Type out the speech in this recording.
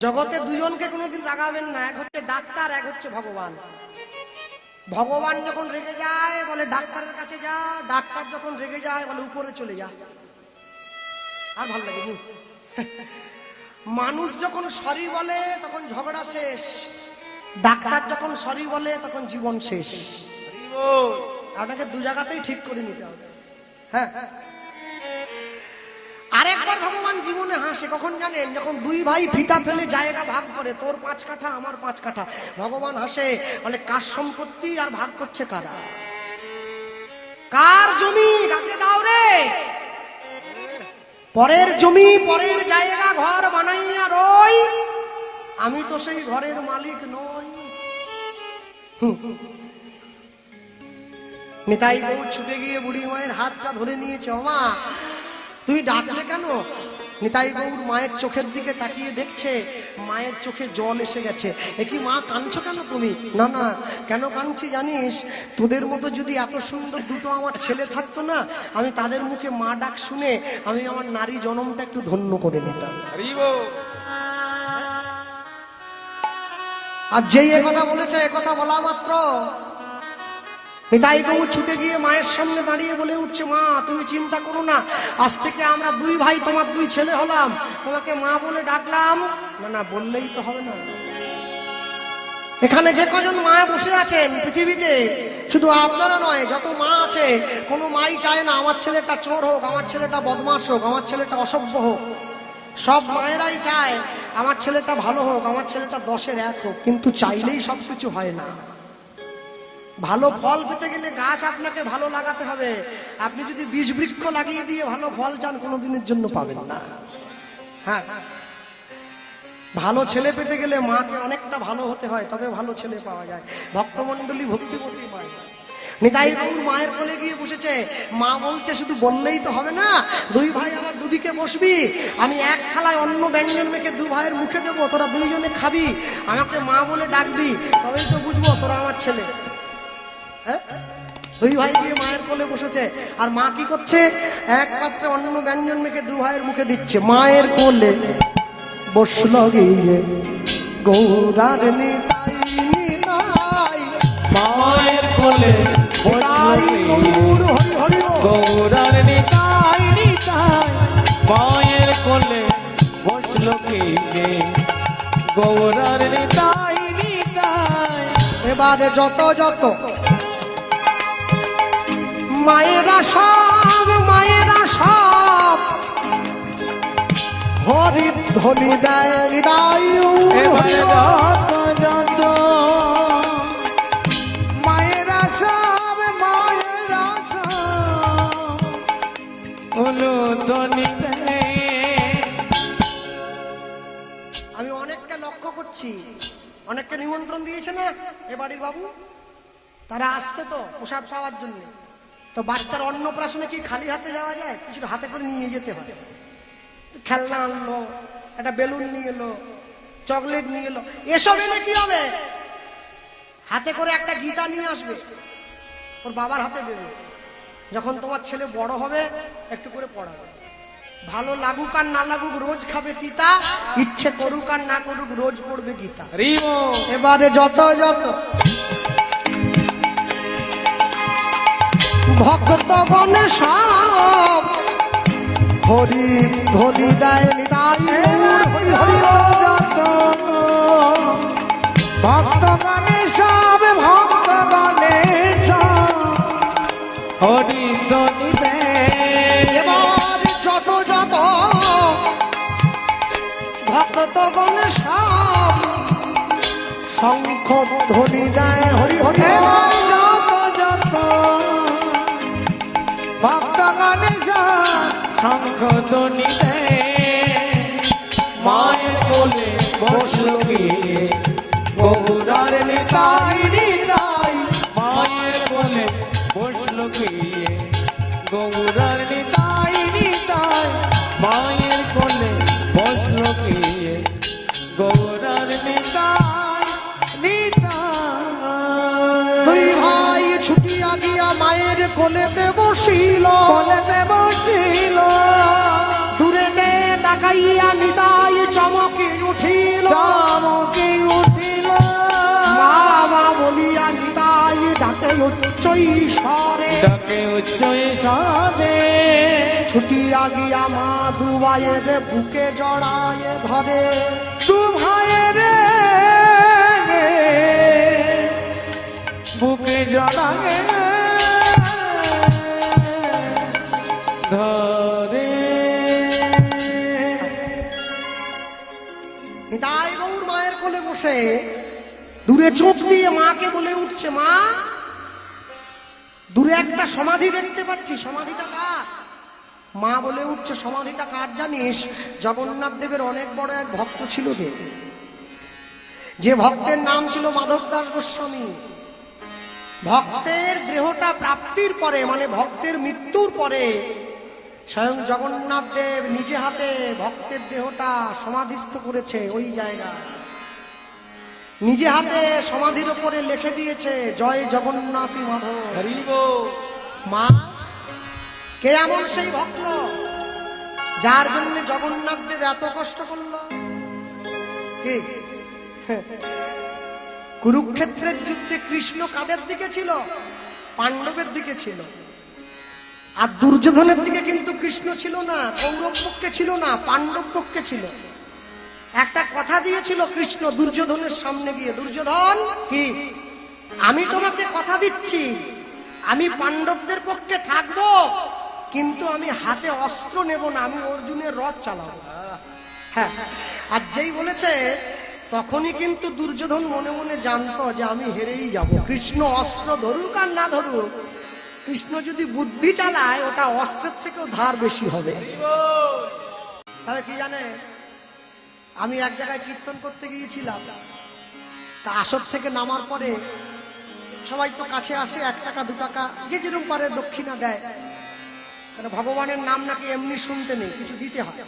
জগতে দুজনকে কোনোদিন রাগাবেন না এক হচ্ছে ডাক্তার এক হচ্ছে ভগবান। ভগবান যখন রেগে যায় বলে ডাক্তারের কাছে যা। ডাক্তার যখন রেগে যায় বলে উপরে চলে যা। আর ভালো লাগে নি? মানুষ যখন সরি বলে তখন ঝগড়া শেষ। ডাক্তার যখন সরি বলে তখন জীবন শেষ। আপনাকে দু জায়গাতেই ঠিক করে নিতে হবে। হ্যাঁ হ্যাঁ। আরেকবার ভগবান জীবনে হাসে, কখন যখন দুই ভাই ফিতা ফেলে জায়গা ভাগ করে, তোর পাঁচ কাঠা, আমার পাঁচ কাঠা। ভগবান হাসে, বলে, কার সম্পত্তি আর ভাগ করছে কারা? কার জমি? দাও রে? পরের জমি, পরের জায়গা, ঘর বানাইয়া রই। আমি তো সেই ঘরের মালিক নই। নিতাই গৌর ছুটে গিয়ে বুড়ি মায়ের হাতটা ধরে নিয়েছে, ওমা তুমি ডাকলে কেন? নিতাই গৌর মায়ের চোখের দিকে তাকিয়ে দেখছে মায়ের চোখে জল এসে গেছে। এ কি মা কাঁদছো কেন তুমি? না না কেন কাঁদছি জানিস? তোদের মতো যদি এত সুন্দর দুটো আমার ছেলে থাকতো না আমি তাদের মুখে মা ডাক শুনে আমি আমার নারী জনমটা একটু ধন্য করে নিতাম। আর যেই কথা বলেছে কথা বলা মাত্র। নিতাই গৌর ছুটে গিয়ে মায়ের সামনে দাঁড়িয়ে বলে উঠছে, মা, তুমি চিন্তা করো না। আজ থেকে আমরা দুই ভাই, তোমার দুই ছেলে হলাম। তোমাকে মা বলে ডাকলাম। না না, বললেই তো হবে না। এখানে যে কজন মা বসে আছেন পৃথিবীতে, শুধু আপনারা নয়, যত মা আছে, কোনো মাই চায় না, আমার ছেলেটা চোর হোক, আমার ছেলেটা বদমাস হোক, আমার ছেলেটা অসভ্য হোক। সব মায়েরাই চায়, আমার ছেলেটা ভালো হোক, আমার ছেলেটা দশের এক হোক। কিন্তু চাইলেই সব কিছু হয় না। ভালো ফল পেতে গেলে গাছ আপনাকে ভালো লাগাতে হবে। আপনি যদি বীজ বৃক্ষ লাগিয়ে দিয়ে ভালো ফল চান, কোনোদিনের জন্য পাবেন না। হ্যাঁ। ভালো ছেলে পেতে গেলে মাকে অনেকটা ভালো হতে হয়, তবে ভালো ছেলে পাওয়া যায়। ভক্তমন্ডলী ভক্তিমতী মায় নিতাই বাবুর মায়ের কোলে গিয়ে বসেছে। মা বলছে, শুধু বললেই তো হবে না, দুই ভাই আমার দুদিকে বসবি। আমি এক খালায় অন্য ব্যঞ্জন মেখে দু ভাইয়ের মুখে দেবো, তোরা দুইজনে খাবি। আমাকে মা বলে ডাকবি, তবেই তো বুঝব তোরা আমার ছেলে? দুই ভাই গিয়ে মায়ের কোলে বসেছে। আর মা কি করছে? এক পাত্রে অন্য ব্যঞ্জন মেখে দু ভাইয়ের মুখে দিচ্ছে। মায়ের কোলে বসল গিয়ে। গৌরার মায়ের কোলে। গৌরার নিতাই নিতাই। মায়ের কোলে বসল কে গৌরার নিতাই নিতাই। এবারে যত যত মায়েরা সব মায়েরা সব হরি ধ্বনি দেয় হৃদয় সব মায়েরা সব ধ্বনি আমি অনেককে লক্ষ্য করছি অনেককে নিমন্ত্রণ দিয়েছে না এ বাড়ির বাবু? তারা আসতে তো প্রসাদ পাওয়ার জন্য। তো বাচ্চার অন্নপ্রাশনে কি খালি হাতে যাওয়া যায়? কিছু হাতে করে নিয়ে যেতে হয় খেলনা আনলো একটা বেলুন নিয়ে এলো চকলেট নিয়ে এলো এসব এনে কি হবে? হাতে করে একটা গীতা নিয়ে আসবে। ওর বাবার হাতে দেবে। যখন তোমার ছেলে বড় হবে একটু করে পড়াবে। ভালো লাগুক আর না লাগুক রোজ খাবে তিতা। ইচ্ছে করুক আর না করুক রোজ পড়বে গীতা। এবারে যত যত ভক্ত গণে সব। হরি হরি দেয় নিতাই হরি ভক্ত গণেশ ভক্ত গণেশ হরি এবার যত যত। ভক্ত গণে সব। শঙ্খ ধ্বনি দেয়, হরি হরি শঙ্খ দনিবে মায়ের কোলে বসল গিয়ে বহুদার নিতাই নিতাই কোলেতে বসিল কোলেতে বসিল দূরে নে তাকাইয়া নিতাই চমকে উঠিল। চমকে উঠিল। বাবা বলিয়া নিতাই ডাকে উচ্চ ঈশ্বরে ডাকে উচ্চ ঈশ্বরে ছুটিয়া গিয়া মা দুবায়ের বুকে জড়ায় ধরে। দুভায়ের বুকে জড়ায় ধরে। তাই গৌর মায়ের কোলে বসে দূরে চোখ দিয়ে মাকে বলে উঠছে, মা, দূরে একটা সমাধি দেখতে পাচ্ছি। সমাধিটা কার? মা বলে উঠছে, সমাধিটা কার জানিস? জগন্নাথ দেবের অনেক বড় এক ভক্ত ছিল রে যে ভক্তের নাম ছিল মাধব দাস গোস্বামী। ভক্তের দেহটা প্রাপ্তির পরে মানে ভক্তের মৃত্যুর পরে স্বয়ং জগন্নাথ দেব নিজে হাতে ভক্তের দেহটা সমাধিস্থ করেছে ওই জায়গা নিজে হাতে সমাধির উপরে লিখে দিয়েছে জয় জগন্নাথী মাধব। মা কে এমন সেই ভক্ত যার জন্য জগন্নাথ দেব এত কষ্ট করল? কে? কুরুক্ষেত্রের যুদ্ধে কৃষ্ণ কাদের দিকে ছিল? পাণ্ডবের দিকে ছিল। আর দুর্যোধনের দিকে কিন্তু কৃষ্ণ ছিল না, কৌরব পক্ষে ছিল না, পাণ্ডব পক্ষে ছিল। একটা কথা দিয়েছিল কৃষ্ণ দুর্যোধনের সামনে গিয়ে, দুর্যোধন, কি? আমি তোমাকে কথা দিচ্ছি। আমি পাণ্ডবদের পক্ষে থাকব, কিন্তু আমি হাতে অস্ত্র নেব না, আমি অর্জুনের রথ চালাবো। হ্যাঁ আর যেই বলেছে, তখনই কিন্তু দুর্যোধন মনে মনে জানতো যে আমি হেরেই যাব। কৃষ্ণ অস্ত্র ধরুক আর না ধরুক কৃষ্ণ যদি বুদ্ধি চালায়, ওটা অস্ত্রের থেকেও ধার বেশি হবে। তাহলে কি জানে? আমি এক জায়গায় কীর্তন করতে গিয়েছিলাম। তা আসর থেকে নামার পরে সবাই তো কাছে আসে, এক টাকা, দু টাকা, যে যেরকম পারে দক্ষিণা দেয়। ভগবানের নাম নাকি এমনি শুনতে নেই, কিছু দিতে হয়।